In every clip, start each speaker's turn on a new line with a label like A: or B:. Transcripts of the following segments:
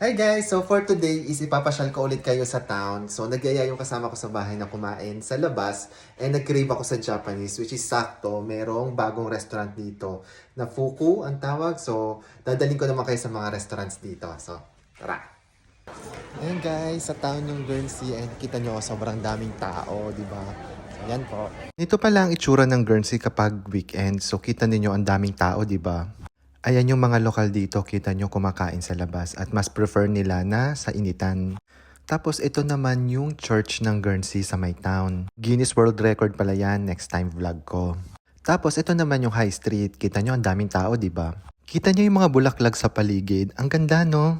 A: Hi guys! So for today is ipapasyal ko ulit kayo sa town. So nagyaya yung kasama ko sa bahay na kumain sa labas and nag-crave ako sa Japanese which is sakto. Merong bagong restaurant dito na Fuku ang tawag. So dadaling ko naman kayo sa mga restaurants dito. So tara! Ayan guys, sa town yung Guernsey and kita nyo sobrang daming tao, di ba? Yan po. Ito pala ang itsura ng Guernsey kapag weekend. So kita ninyo ang daming tao, di ba? Ayan yung mga lokal dito, kita nyo kumakain sa labas at mas prefer nila na sa initan. Tapos ito naman yung church ng Guernsey sa my town. Guinness World Record pala yan, next time vlog ko. Tapos ito naman yung high street, kita nyo ang daming tao, di ba? Kita nyo yung mga bulaklak sa paligid, ang ganda no?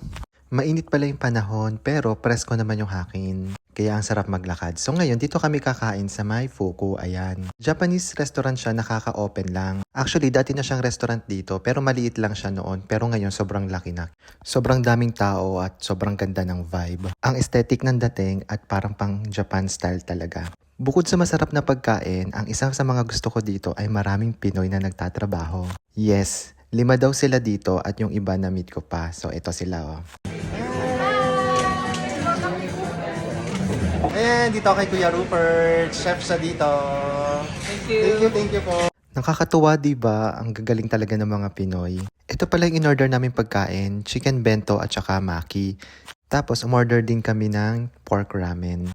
A: Mainit pala yung panahon pero presko naman yung hakin. Kaya ang sarap maglakad. So ngayon, dito kami kakain sa Mai Fuku. Ayan. Japanese restaurant siya, nakaka-open lang. Actually, dati na siyang restaurant dito pero maliit lang siya noon. Pero ngayon, sobrang laki na. Sobrang daming tao at sobrang ganda ng vibe. Ang aesthetic ng dating at parang pang Japan style talaga. Bukod sa masarap na pagkain, ang isang sa mga gusto ko dito ay maraming Pinoy na nagtatrabaho. Yes, lima daw sila dito at yung iba na meet ko pa. So ito sila oh. Ayan, dito kay Kuya Rupert. Chef siya dito.
B: Thank you.
A: Thank you, thank you po. Nakakatuwa, di ba? Ang gagaling talaga ng mga Pinoy. Ito pala yung in-order namin pagkain, chicken bento at saka maki. Tapos, umorder din kami ng pork ramen.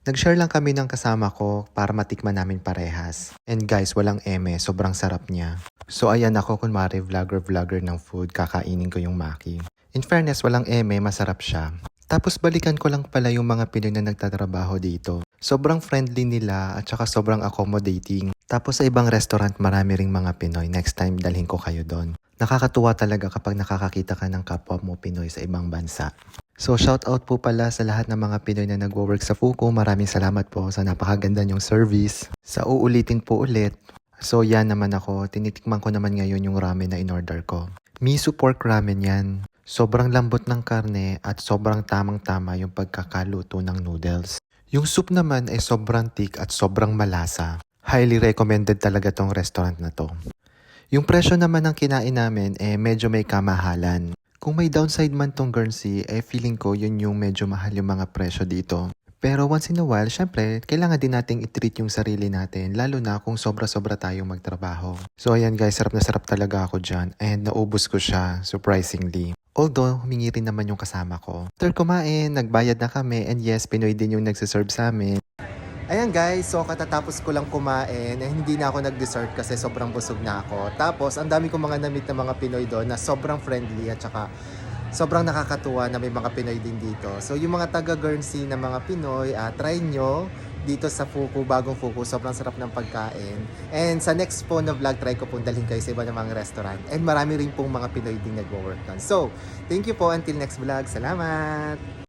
A: Nag-share lang kami ng kasama ko para matikman namin parehas. And guys, walang eme, sobrang sarap niya. So ayan ako, kunwari vlogger-vlogger ng food, kakainin ko yung maki. In fairness, walang eme, masarap siya. Tapos balikan ko lang pala yung mga Pinoy na nagtatrabaho dito. Sobrang friendly nila at saka sobrang accommodating. Tapos sa ibang restaurant marami ring mga Pinoy. Next time dalhin ko kayo doon. Nakakatuwa talaga kapag nakakakita ka ng kapwa mo Pinoy sa ibang bansa. So shout out po pala sa lahat ng mga Pinoy na nagwo-work sa Fuku. Maraming salamat po sa napakaganda niyong service. Sa uulitin po ulit. So yan naman ako. Tinitikman ko naman ngayon yung ramen na in-order ko. Miso pork ramen yan. Sobrang lambot ng karne at sobrang tamang-tama yung pagkakaluto ng noodles. Yung soup naman ay sobrang thick at sobrang malasa. Highly recommended talaga tong restaurant na to. Yung presyo naman ng kinain namin eh medyo may kamahalan. Kung may downside man tong Guernsey, eh feeling ko yun yung medyo mahal yung mga presyo dito. Pero once in a while, syempre, kailangan din nating i-treat yung sarili natin, lalo na kung sobra-sobra tayong magtrabaho. So ayan guys, sarap na sarap talaga ako dyan and naubos ko siya, surprisingly. Although, humingi rin naman yung kasama ko. After kumain, nagbayad na kami and yes, Pinoy din yung nagsiserve sa amin. Ayan guys, so katatapos ko lang kumain, eh, hindi na ako nag-dessert kasi sobrang busog na ako. Tapos, ang dami kong mga namit na mga Pinoy doon na sobrang friendly at saka sobrang nakakatuwa na may mga Pinoy din dito. So, yung mga taga Guernsey na mga Pinoy, ah, try nyo dito sa Fuku, bagong Fuku. Sobrang sarap ng pagkain. And sa next po na vlog, try ko pong dalhin kayo sa iba ng mga restaurant. And marami rin pong mga Pinoy din nag-work doon. So, thank you po. Until next vlog. Salamat!